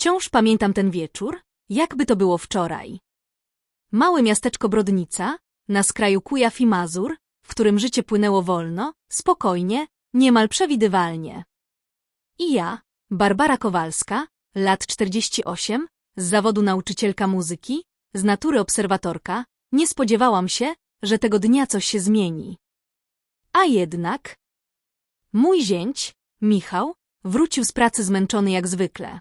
Wciąż pamiętam ten wieczór, jakby to było wczoraj. Małe miasteczko Brodnica, na skraju Kujaw i Mazur, w którym życie płynęło wolno, spokojnie, niemal przewidywalnie. I ja, Barbara Kowalska, lat 48, z zawodu nauczycielka muzyki, z natury obserwatorka, nie spodziewałam się, że tego dnia coś się zmieni. A jednak... Mój zięć, Michał, wrócił z pracy zmęczony jak zwykle.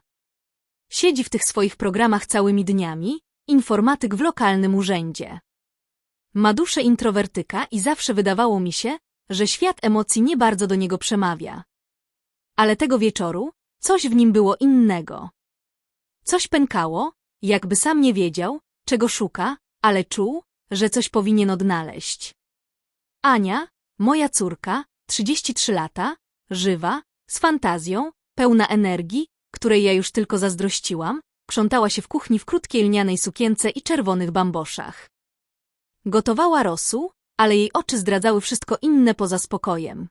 Siedzi w tych swoich programach całymi dniami, informatyk w lokalnym urzędzie. Ma duszę introwertyka i zawsze wydawało mi się, że świat emocji nie bardzo do niego przemawia. Ale tego wieczoru coś w nim było innego. Coś pękało, jakby sam nie wiedział, czego szuka, ale czuł, że coś powinien odnaleźć. Ania, moja córka, 33 lata, żywa, z fantazją, pełna energii, której ja już tylko zazdrościłam, krzątała się w kuchni w krótkiej lnianej sukience i czerwonych bamboszach. Gotowała rosół, ale jej oczy zdradzały wszystko inne poza spokojem.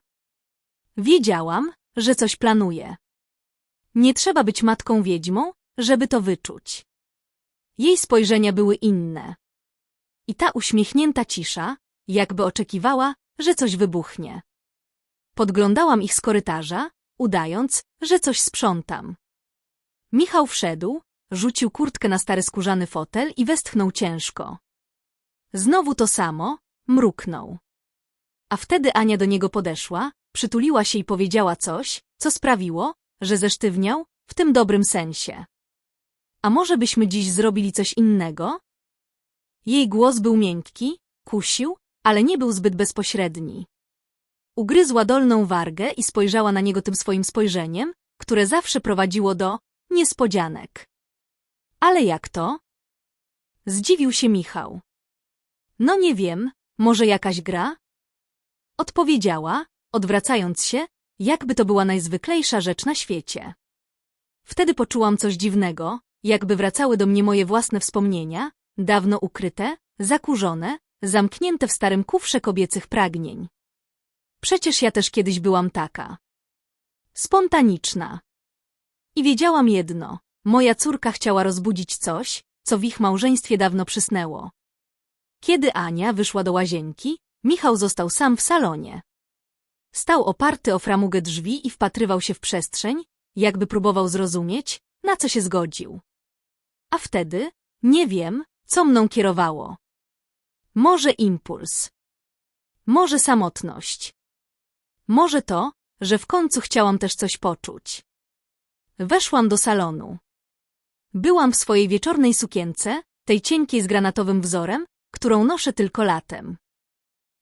Wiedziałam, że coś planuje. Nie trzeba być matką wiedźmą, żeby to wyczuć. Jej spojrzenia były inne. I ta uśmiechnięta cisza, jakby oczekiwała, że coś wybuchnie. Podglądałam ich z korytarza, udając, że coś sprzątam. Michał wszedł, rzucił kurtkę na stary skórzany fotel i westchnął ciężko. Znowu to samo, mruknął. A wtedy Ania do niego podeszła, przytuliła się i powiedziała coś, co sprawiło, że zesztywniał, w tym dobrym sensie. A może byśmy dziś zrobili coś innego? Jej głos był miękki, kusił, ale nie był zbyt bezpośredni. Ugryzła dolną wargę i spojrzała na niego tym swoim spojrzeniem, które zawsze prowadziło do niespodzianek. Ale jak to? Zdziwił się Michał. No nie wiem, może jakaś gra? Odpowiedziała, odwracając się, jakby to była najzwyklejsza rzecz na świecie. Wtedy poczułam coś dziwnego, jakby wracały do mnie moje własne wspomnienia, dawno ukryte, zakurzone, zamknięte w starym kufrze kobiecych pragnień. Przecież ja też kiedyś byłam taka. Spontaniczna. I wiedziałam jedno, moja córka chciała rozbudzić coś, co w ich małżeństwie dawno przysnęło. Kiedy Ania wyszła do łazienki, Michał został sam w salonie. Stał oparty o framugę drzwi i wpatrywał się w przestrzeń, jakby próbował zrozumieć, na co się zgodził. A wtedy, nie wiem, co mną kierowało. Może impuls. Może samotność. Może to, że w końcu chciałam też coś poczuć. Weszłam do salonu. Byłam w swojej wieczornej sukience, tej cienkiej z granatowym wzorem, którą noszę tylko latem.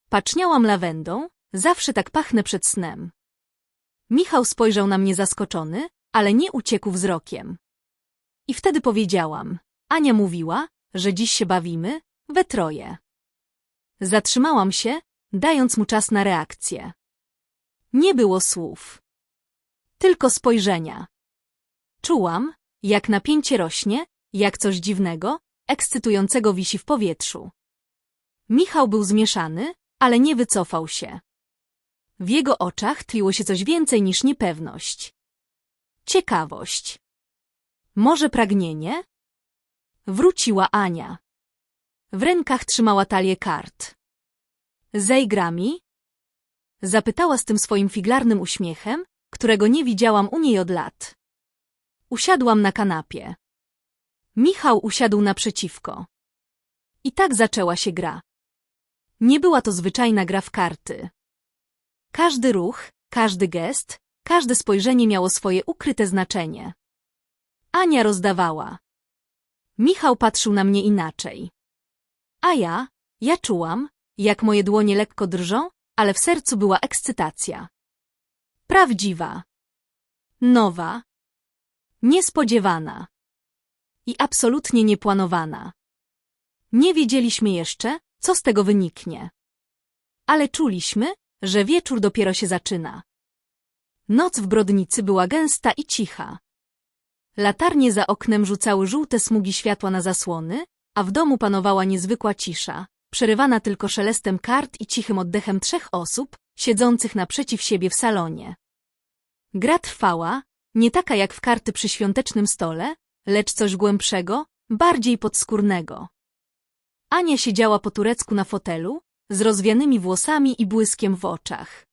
Paczniałam lawendą, zawsze tak pachnę przed snem. Michał spojrzał na mnie zaskoczony, ale nie uciekł wzrokiem. I wtedy powiedziałam, Ania mówiła, że dziś się bawimy, we troje. Zatrzymałam się, dając mu czas na reakcję. Nie było słów. Tylko spojrzenia. Czułam, jak napięcie rośnie, jak coś dziwnego, ekscytującego wisi w powietrzu. Michał był zmieszany, ale nie wycofał się. W jego oczach tliło się coś więcej niż niepewność. Ciekawość. Może pragnienie? Wróciła Ania. W rękach trzymała talię kart. Zejgrami? Zapytała z tym swoim figlarnym uśmiechem, którego nie widziałam u niej od lat. Usiadłam na kanapie. Michał usiadł naprzeciwko. I tak zaczęła się gra. Nie była to zwyczajna gra w karty. Każdy ruch, każdy gest, każde spojrzenie miało swoje ukryte znaczenie. Ania rozdawała. Michał patrzył na mnie inaczej. A ja, ja czułam, jak moje dłonie lekko drżą, ale w sercu była ekscytacja. Prawdziwa. Nowa. Niespodziewana. I absolutnie nieplanowana. Nie wiedzieliśmy jeszcze, co z tego wyniknie. Ale czuliśmy, że wieczór dopiero się zaczyna. Noc w Brodnicy była gęsta i cicha. Latarnie za oknem rzucały żółte smugi światła na zasłony, a w domu panowała niezwykła cisza, przerywana tylko szelestem kart i cichym oddechem trzech osób, siedzących naprzeciw siebie w salonie. Gra trwała, nie taka jak w karty przy świątecznym stole, lecz coś głębszego, bardziej podskórnego. Ania siedziała po turecku na fotelu, z rozwianymi włosami i błyskiem w oczach.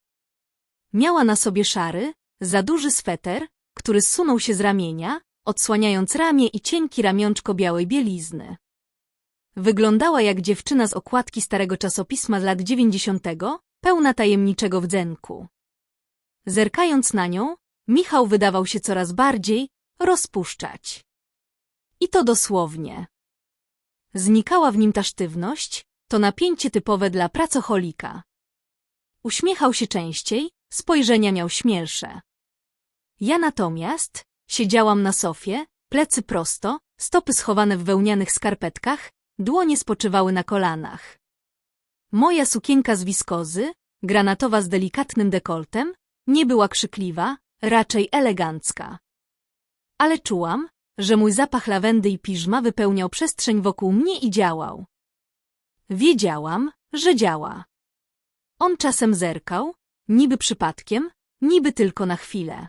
Miała na sobie szary, za duży sweter, który zsunął się z ramienia, odsłaniając ramię i cienki ramionczko białej bielizny. Wyglądała jak dziewczyna z okładki starego czasopisma z lat dziewięćdziesiątego, pełna tajemniczego wdzenku. Zerkając na nią, Michał wydawał się coraz bardziej rozpuszczać. I to dosłownie. Znikała w nim ta sztywność, to napięcie typowe dla pracocholika. Uśmiechał się częściej, spojrzenia miał śmielsze. Ja natomiast siedziałam na sofie, plecy prosto, stopy schowane w wełnianych skarpetkach, dłonie spoczywały na kolanach. Moja sukienka z wiskozy, granatowa z delikatnym dekoltem, nie była krzykliwa, raczej elegancka. Ale czułam, że mój zapach lawendy i piżma wypełniał przestrzeń wokół mnie i działał. Wiedziałam, że działa. On czasem zerkał, niby przypadkiem, niby tylko na chwilę.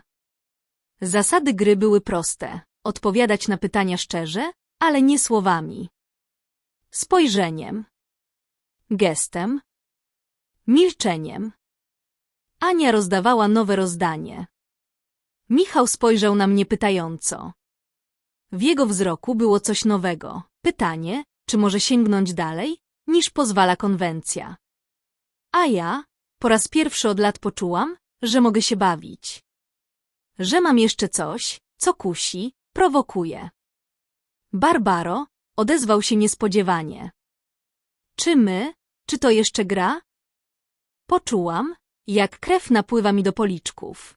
Zasady gry były proste. Odpowiadać na pytania szczerze, ale nie słowami. Spojrzeniem. Gestem. Milczeniem. Ania rozdawała nowe rozdanie. Michał spojrzał na mnie pytająco. W jego wzroku było coś nowego. Pytanie, czy może sięgnąć dalej, niż pozwala konwencja. A ja, po raz pierwszy od lat poczułam, że mogę się bawić. Że mam jeszcze coś, co kusi, prowokuje. Barbaro odezwał się niespodziewanie. Czy my, czy to jeszcze gra? Poczułam, jak krew napływa mi do policzków.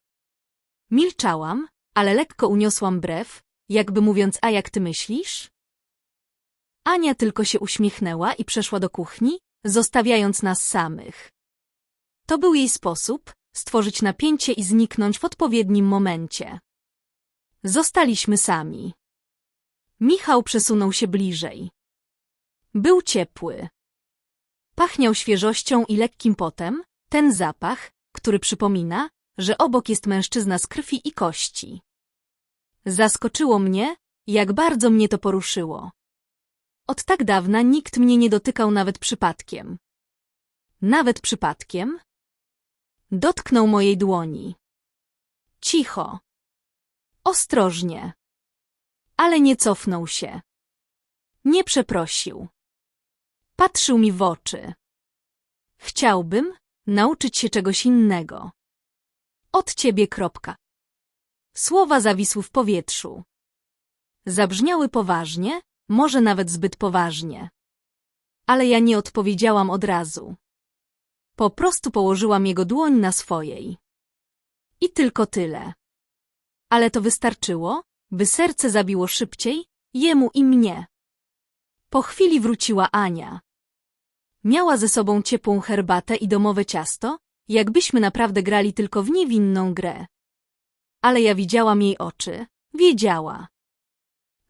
Milczałam, ale lekko uniosłam brew, jakby mówiąc, a jak ty myślisz? Ania tylko się uśmiechnęła i przeszła do kuchni, zostawiając nas samych. To był jej sposób stworzyć napięcie i zniknąć w odpowiednim momencie. Zostaliśmy sami. Michał przesunął się bliżej. Był ciepły. Pachniał świeżością i lekkim potem, ten zapach, który przypomina, że obok jest mężczyzna z krwi i kości. Zaskoczyło mnie, jak bardzo mnie to poruszyło. Od tak dawna nikt mnie nie dotykał nawet przypadkiem. Nawet przypadkiem? Dotknął mojej dłoni. Cicho. Ostrożnie. Ale nie cofnął się. Nie przeprosił. Patrzył mi w oczy. Chciałbym nauczyć się czegoś innego. Od ciebie kropka. Słowa zawisły w powietrzu. Zabrzmiały poważnie, może nawet zbyt poważnie. Ale ja nie odpowiedziałam od razu. Po prostu położyłam jego dłoń na swojej. I tylko tyle. Ale to wystarczyło, by serce zabiło szybciej, jemu i mnie. Po chwili wróciła Ania. Miała ze sobą ciepłą herbatę i domowe ciasto, jakbyśmy naprawdę grali tylko w niewinną grę. Ale ja widziałam jej oczy, wiedziała.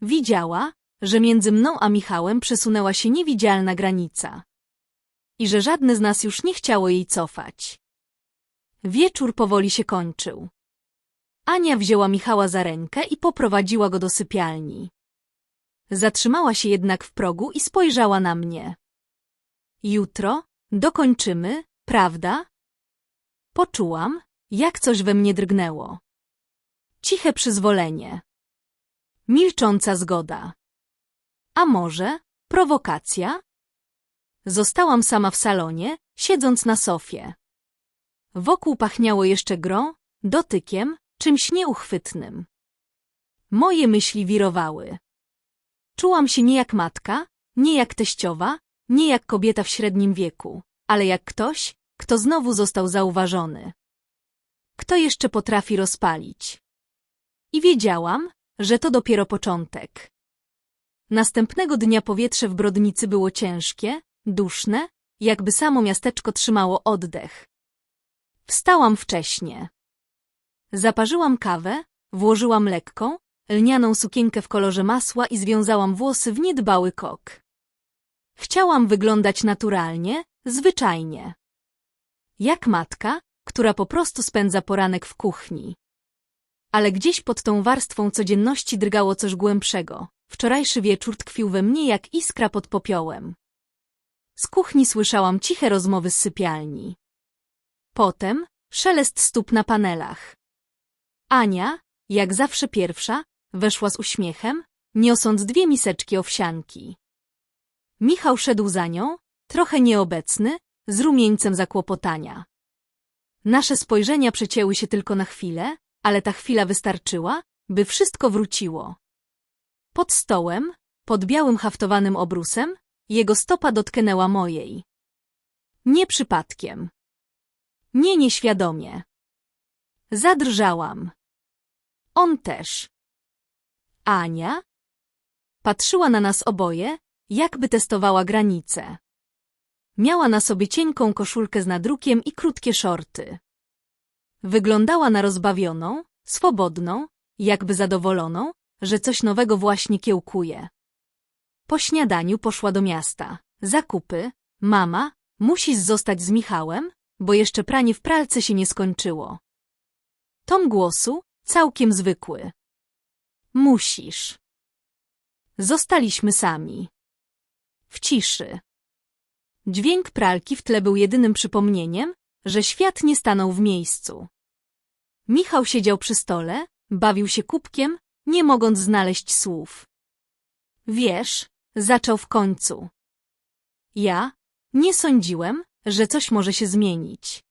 Widziała, że między mną a Michałem przesunęła się niewidzialna granica. I że żadne z nas już nie chciało jej cofać. Wieczór powoli się kończył. Ania wzięła Michała za rękę i poprowadziła go do sypialni. Zatrzymała się jednak w progu i spojrzała na mnie. Jutro dokończymy, prawda? Poczułam, jak coś we mnie drgnęło. Ciche przyzwolenie. Milcząca zgoda. A może prowokacja? Zostałam sama w salonie, siedząc na sofie. Wokół pachniało jeszcze grą, dotykiem, czymś nieuchwytnym. Moje myśli wirowały. Czułam się nie jak matka, nie jak teściowa, nie jak kobieta w średnim wieku, ale jak ktoś, kto znowu został zauważony. Kto jeszcze potrafi rozpalić? I wiedziałam, że to dopiero początek. Następnego dnia powietrze w Brodnicy było ciężkie, duszne, jakby samo miasteczko trzymało oddech. Wstałam wcześnie. Zaparzyłam kawę, włożyłam lekką, lnianą sukienkę w kolorze masła i związałam włosy w niedbały kok. Chciałam wyglądać naturalnie, zwyczajnie. Jak matka, która po prostu spędza poranek w kuchni. ale gdzieś pod tą warstwą codzienności drgało coś głębszego. Wczorajszy wieczór tkwił we mnie jak iskra pod popiołem. Z kuchni słyszałam ciche rozmowy z sypialni. Potem szelest stóp na panelach. Ania, jak zawsze pierwsza, weszła z uśmiechem, niosąc dwie miseczki owsianki. Michał szedł za nią, trochę nieobecny, z rumieńcem zakłopotania. Nasze spojrzenia przecięły się tylko na chwilę, ale ta chwila wystarczyła, by wszystko wróciło. Pod stołem, pod białym haftowanym obrusem, jego stopa dotknęła mojej. Nie przypadkiem. Nie nieświadomie. Zadrżałam. On też. Ania? Patrzyła na nas oboje, jakby testowała granice. Miała na sobie cienką koszulkę z nadrukiem i krótkie szorty. Wyglądała na rozbawioną, swobodną, jakby zadowoloną, że coś nowego właśnie kiełkuje. Po śniadaniu poszła do miasta. Zakupy, mama, musisz zostać z Michałem, bo jeszcze pranie w pralce się nie skończyło. Tom głosu, całkiem zwykły. Musisz. Zostaliśmy sami. W ciszy. Dźwięk pralki w tle był jedynym przypomnieniem, że świat nie stanął w miejscu. Michał siedział przy stole, bawił się kubkiem, nie mogąc znaleźć słów. Wiesz, zaczął w końcu. Ja nie sądziłem, że coś może się zmienić.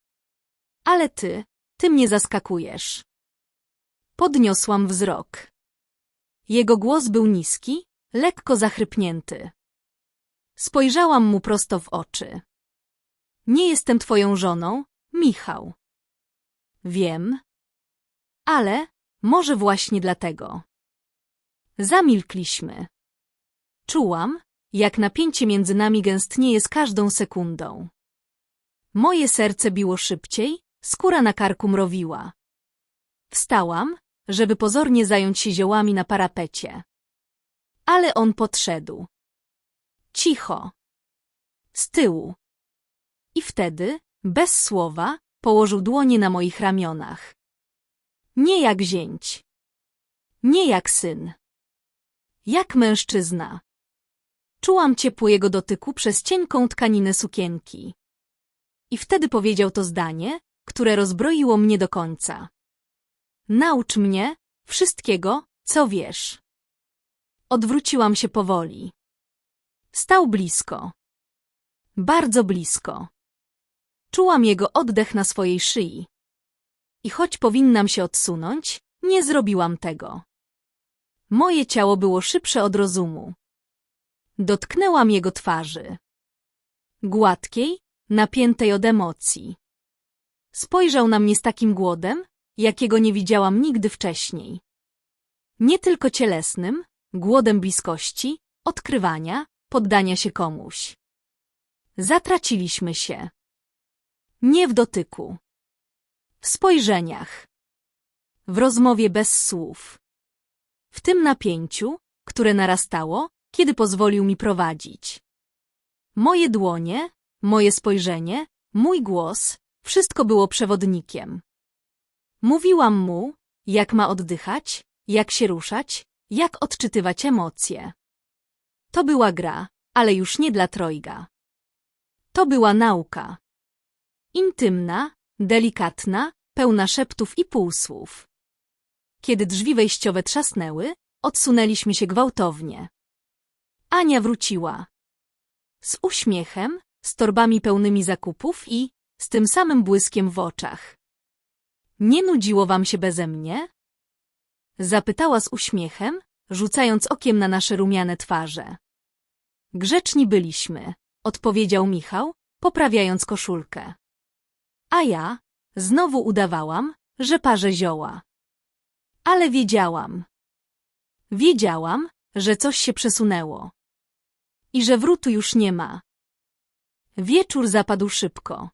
Ale ty, ty mnie zaskakujesz. Podniosłam wzrok. Jego głos był niski, lekko zachrypnięty. Spojrzałam mu prosto w oczy. Nie jestem twoją żoną, Michał. Wiem. Ale może właśnie dlatego. Zamilkliśmy. Czułam, jak napięcie między nami gęstnieje z każdą sekundą. Moje serce biło szybciej, skóra na karku mrowiła. Wstałam, żeby pozornie zająć się ziołami na parapecie. Ale on podszedł. Cicho. Z tyłu. I wtedy, bez słowa, położył dłonie na moich ramionach. Nie jak zięć. Nie jak syn. Jak mężczyzna. Czułam ciepło jego dotyku przez cienką tkaninę sukienki. I wtedy powiedział to zdanie, które rozbroiło mnie do końca. Naucz mnie wszystkiego, co wiesz. Odwróciłam się powoli. Stał blisko. Bardzo blisko. Czułam jego oddech na swojej szyi. I choć powinnam się odsunąć, nie zrobiłam tego. Moje ciało było szybsze od rozumu. Dotknęłam jego twarzy. Gładkiej, napiętej od emocji. Spojrzał na mnie z takim głodem, jakiego nie widziałam nigdy wcześniej. Nie tylko cielesnym, głodem bliskości, odkrywania, poddania się komuś. Zatraciliśmy się. Nie w dotyku. W spojrzeniach. W rozmowie bez słów. W tym napięciu, które narastało, kiedy pozwolił mi prowadzić. Moje dłonie, moje spojrzenie, mój głos, wszystko było przewodnikiem. Mówiłam mu, jak ma oddychać, jak się ruszać, jak odczytywać emocje. To była gra, ale już nie dla trojga. To była nauka. Intymna, delikatna, pełna szeptów i półsłów. Kiedy drzwi wejściowe trzasnęły, odsunęliśmy się gwałtownie. Ania wróciła. Z uśmiechem, z torbami pełnymi zakupów i z tym samym błyskiem w oczach. Nie nudziło wam się beze mnie? Zapytała z uśmiechem, rzucając okiem na nasze rumiane twarze. Grzeczni byliśmy, odpowiedział Michał, poprawiając koszulkę. A ja znowu udawałam, że parzę zioła. Ale wiedziałam. Wiedziałam, że coś się przesunęło. I że wrótu już nie ma. Wieczór zapadł szybko.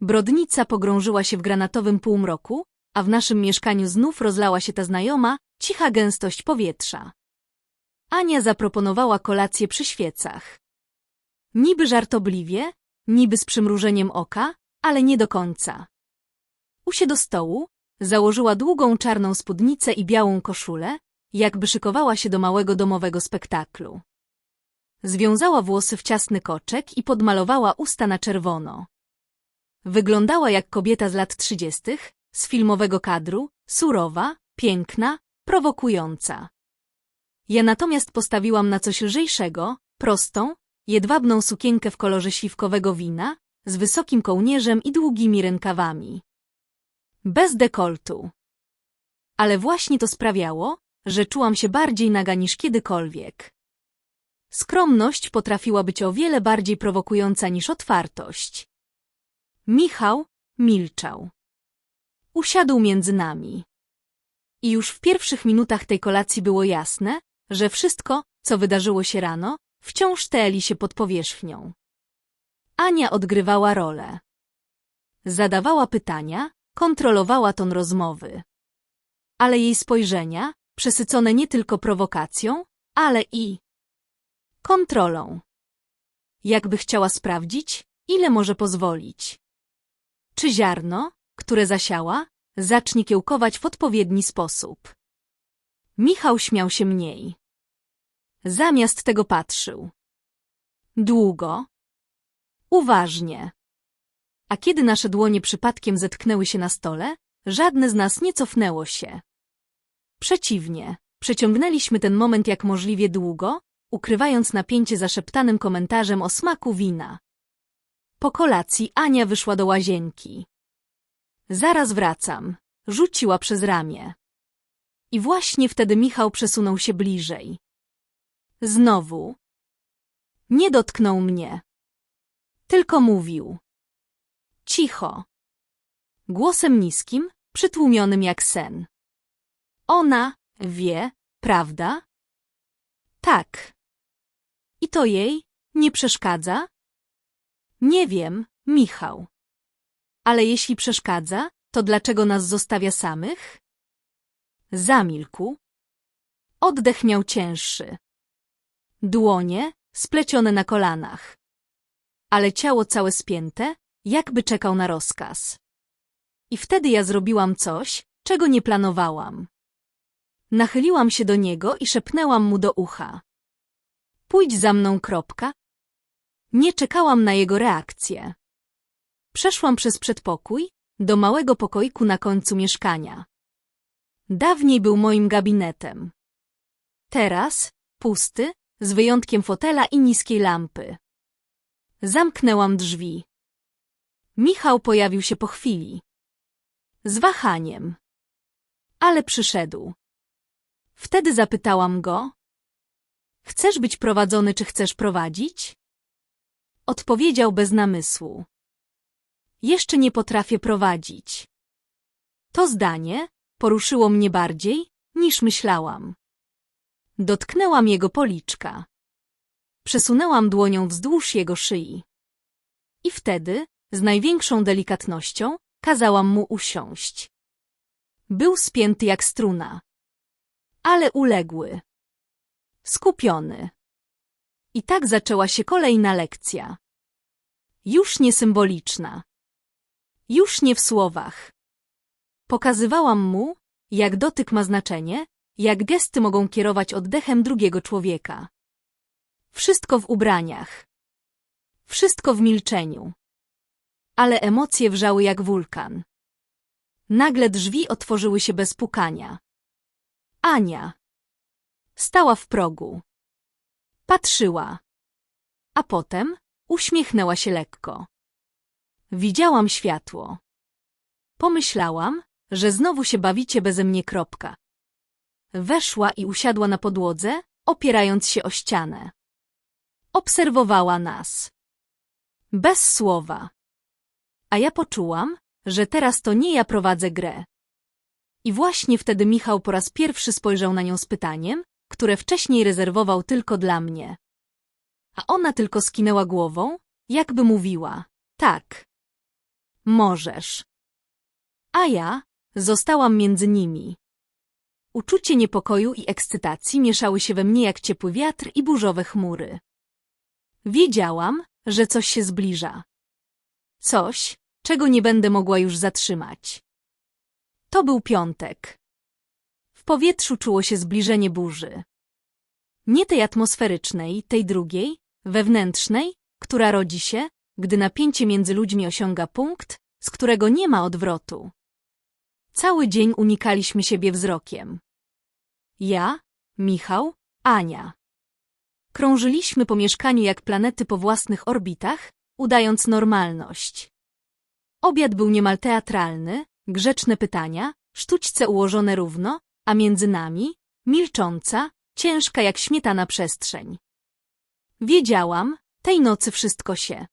Brodnica pogrążyła się w granatowym półmroku, a w naszym mieszkaniu znów rozlała się ta znajoma, cicha gęstość powietrza. Ania zaproponowała kolację przy świecach. Niby żartobliwie, niby z przymrużeniem oka, ale nie do końca. Usiadł do stołu, założyła długą czarną spódnicę i białą koszulę, jakby szykowała się do małego domowego spektaklu. Związała włosy w ciasny koczek i podmalowała usta na czerwono. Wyglądała jak kobieta z lat trzydziestych, z filmowego kadru, surowa, piękna, prowokująca. Ja natomiast postawiłam na coś lżejszego, prostą, jedwabną sukienkę w kolorze śliwkowego wina, z wysokim kołnierzem i długimi rękawami. Bez dekoltu. Ale właśnie to sprawiało, że czułam się bardziej naga niż kiedykolwiek. Skromność potrafiła być o wiele bardziej prowokująca niż otwartość. Michał milczał. Usiadł między nami. I już w pierwszych minutach tej kolacji było jasne, że wszystko, co wydarzyło się rano, wciąż teli się pod powierzchnią. Ania odgrywała rolę. Zadawała pytania, kontrolowała ton rozmowy. Ale jej spojrzenia, przesycone nie tylko prowokacją, ale i kontrolą. Jakby chciała sprawdzić, ile może pozwolić. Czy ziarno, które zasiała, zacznie kiełkować w odpowiedni sposób. Michał śmiał się mniej. Zamiast tego patrzył. Długo. Uważnie. A kiedy nasze dłonie przypadkiem zetknęły się na stole, żadne z nas nie cofnęło się. Przeciwnie, przeciągnęliśmy ten moment jak możliwie długo, ukrywając napięcie zaszeptanym komentarzem o smaku wina. Po kolacji Ania wyszła do łazienki. Zaraz wracam, rzuciła przez ramię. I właśnie wtedy Michał przesunął się bliżej. Znowu. Nie dotknął mnie. Tylko mówił. Cicho. Głosem niskim, przytłumionym jak sen. Ona wie, prawda? Tak. I to jej nie przeszkadza? Nie wiem, Michał. Ale jeśli przeszkadza, to dlaczego nas zostawia samych? Zamilkł. Oddech miał cięższy. Dłonie splecione na kolanach. Ale ciało całe spięte, jakby czekał na rozkaz. I wtedy ja zrobiłam coś, czego nie planowałam. Nachyliłam się do niego i szepnęłam mu do ucha. Pójdź za mną, kropka. Nie czekałam na jego reakcję. Przeszłam przez przedpokój, do małego pokoiku na końcu mieszkania. Dawniej był moim gabinetem. Teraz pusty, z wyjątkiem fotela i niskiej lampy. Zamknęłam drzwi. Michał pojawił się po chwili. Z wahaniem. Ale przyszedł. Wtedy zapytałam go. Chcesz być prowadzony, czy chcesz prowadzić? Odpowiedział bez namysłu. Jeszcze nie potrafię prowadzić. To zdanie poruszyło mnie bardziej, niż myślałam. Dotknęłam jego policzka. Przesunęłam dłonią wzdłuż jego szyi. I wtedy, z największą delikatnością, kazałam mu usiąść. Był spięty jak struna. Ale uległy. Skupiony. I tak zaczęła się kolejna lekcja. Już nie symboliczna. Już nie w słowach. Pokazywałam mu, jak dotyk ma znaczenie, jak gesty mogą kierować oddechem drugiego człowieka. Wszystko w ubraniach. Wszystko w milczeniu. Ale emocje wrzały jak wulkan. Nagle drzwi otworzyły się bez pukania. Ania. Stała w progu. Patrzyła. A potem uśmiechnęła się lekko. Widziałam światło. Pomyślałam, że znowu się bawicie beze mnie kropka. Weszła i usiadła na podłodze, opierając się o ścianę. Obserwowała nas. Bez słowa. A ja poczułam, że teraz to nie ja prowadzę grę. I właśnie wtedy Michał po raz pierwszy spojrzał na nią z pytaniem, które wcześniej rezerwował tylko dla mnie. A ona tylko skinęła głową, jakby mówiła, tak. Możesz. A ja zostałam między nimi. Uczucie niepokoju i ekscytacji mieszały się we mnie jak ciepły wiatr i burzowe chmury. Wiedziałam, że coś się zbliża. Coś, czego nie będę mogła już zatrzymać. To był piątek. W powietrzu czuło się zbliżenie burzy. Nie tej atmosferycznej, tej drugiej, wewnętrznej, która rodzi się, gdy napięcie między ludźmi osiąga punkt, z którego nie ma odwrotu. Cały dzień unikaliśmy siebie wzrokiem. Ja, Michał, Ania. Krążyliśmy po mieszkaniu jak planety po własnych orbitach, udając normalność. Obiad był niemal teatralny, grzeczne pytania, sztućce ułożone równo, a między nami, milcząca, ciężka jak śmietana przestrzeń. Wiedziałam, tej nocy wszystko się.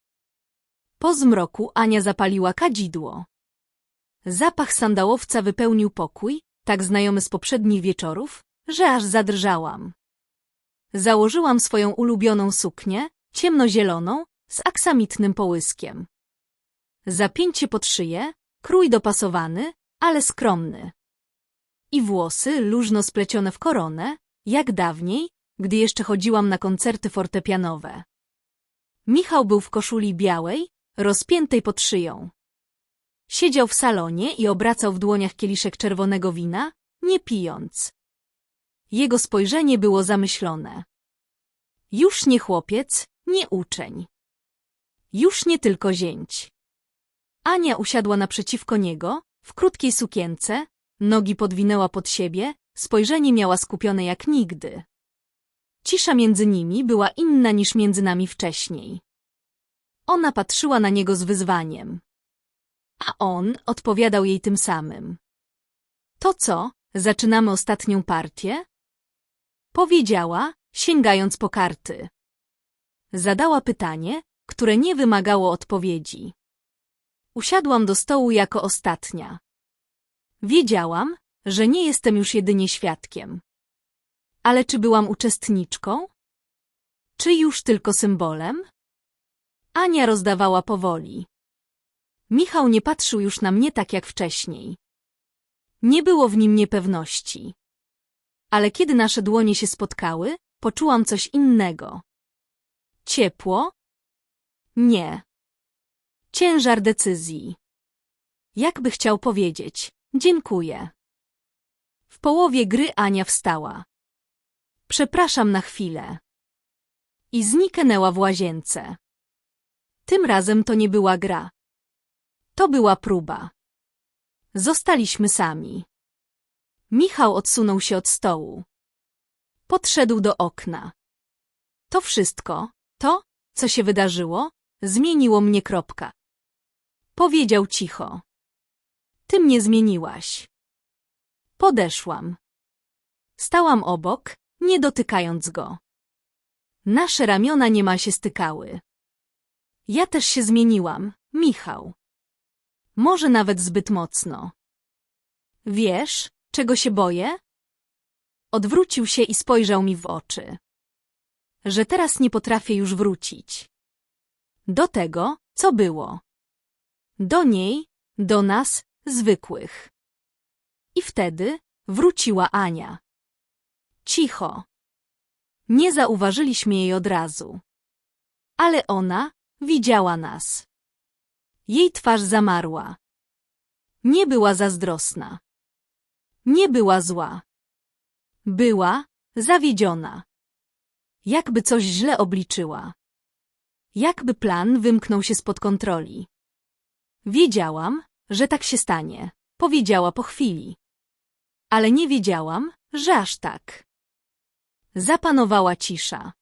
Po zmroku Ania zapaliła kadzidło. Zapach sandałowca wypełnił pokój, tak znajomy z poprzednich wieczorów, że aż zadrżałam. Założyłam swoją ulubioną suknię, ciemnozieloną, z aksamitnym połyskiem. Zapięcie pod szyję, krój dopasowany, ale skromny. I włosy luźno splecione w koronę, jak dawniej, gdy jeszcze chodziłam na koncerty fortepianowe. Michał był w koszuli białej, rozpiętej pod szyją. Siedział w salonie i obracał w dłoniach kieliszek czerwonego wina, nie pijąc. Jego spojrzenie było zamyślone. Już nie chłopiec, nie uczeń. Już nie tylko zięć. Ania usiadła naprzeciwko niego, w krótkiej sukience, nogi podwinęła pod siebie, spojrzenie miała skupione jak nigdy. Cisza między nimi była inna niż między nami wcześniej. Ona patrzyła na niego z wyzwaniem. A on odpowiadał jej tym samym. To co, zaczynamy ostatnią partię? Powiedziała, sięgając po karty. Zadała pytanie, które nie wymagało odpowiedzi. Usiadłam do stołu jako ostatnia. Wiedziałam, że nie jestem już jedynie świadkiem. Ale czy byłam uczestniczką? Czy już tylko symbolem? Ania rozdawała powoli. Michał nie patrzył już na mnie tak jak wcześniej. Nie było w nim niepewności. Ale kiedy nasze dłonie się spotkały, poczułam coś innego. Ciepło? Nie. Ciężar decyzji. Jakby chciał powiedzieć, dziękuję. W połowie gry Ania wstała. Przepraszam na chwilę. I zniknęła w łazience. Tym razem to nie była gra. To była próba. Zostaliśmy sami. Michał odsunął się od stołu. Podszedł do okna. To wszystko, to, co się wydarzyło, zmieniło mnie kropka. Powiedział cicho. Ty mnie zmieniłaś. Podeszłam. Stałam obok, nie dotykając go. Nasze ramiona niemal się stykały. Ja też się zmieniłam, Michał. Może nawet zbyt mocno. Wiesz, czego się boję? Odwrócił się i spojrzał mi w oczy. Że teraz nie potrafię już wrócić. Do tego, co było. Do niej, do nas, zwykłych. I wtedy wróciła Ania. Cicho. Nie zauważyliśmy jej od razu. Ale ona widziała nas. Jej twarz zamarła. Nie była zazdrosna. Nie była zła. Była zawiedziona. Jakby coś źle obliczyła. Jakby plan wymknął się spod kontroli. Wiedziałam, że tak się stanie, powiedziała po chwili. Ale nie wiedziałam, że aż tak. Zapanowała cisza.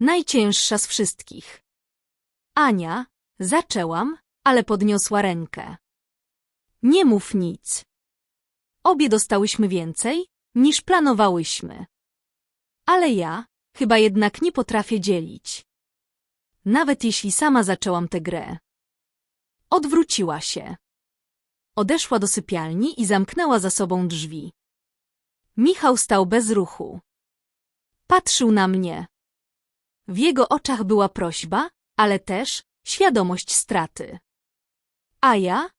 Najcięższa z wszystkich. Ania, zaczęłam, ale podniosła rękę. Nie mów nic. Obie dostałyśmy więcej, niż planowałyśmy. Ale ja chyba jednak nie potrafię dzielić. Nawet jeśli sama zaczęłam tę grę. Odwróciła się. Odeszła do sypialni i zamknęła za sobą drzwi. Michał stał bez ruchu. Patrzył na mnie. W jego oczach była prośba, ale też świadomość straty. A ja?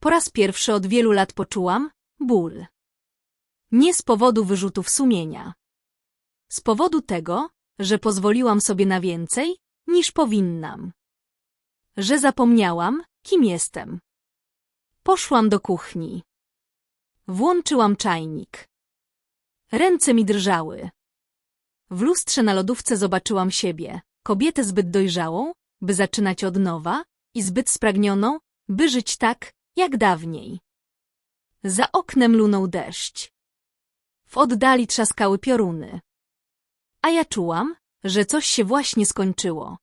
Po raz pierwszy od wielu lat poczułam ból. Nie z powodu wyrzutów sumienia. Z powodu tego, że pozwoliłam sobie na więcej, niż powinnam. Że zapomniałam, kim jestem. Poszłam do kuchni. Włączyłam czajnik. Ręce mi drżały. W lustrze na lodówce zobaczyłam siebie, kobietę zbyt dojrzałą, by zaczynać od nowa, i zbyt spragnioną, by żyć tak, jak dawniej. Za oknem lunął deszcz. W oddali trzaskały pioruny. A ja czułam, że coś się właśnie skończyło.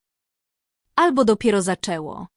Albo dopiero zaczęło.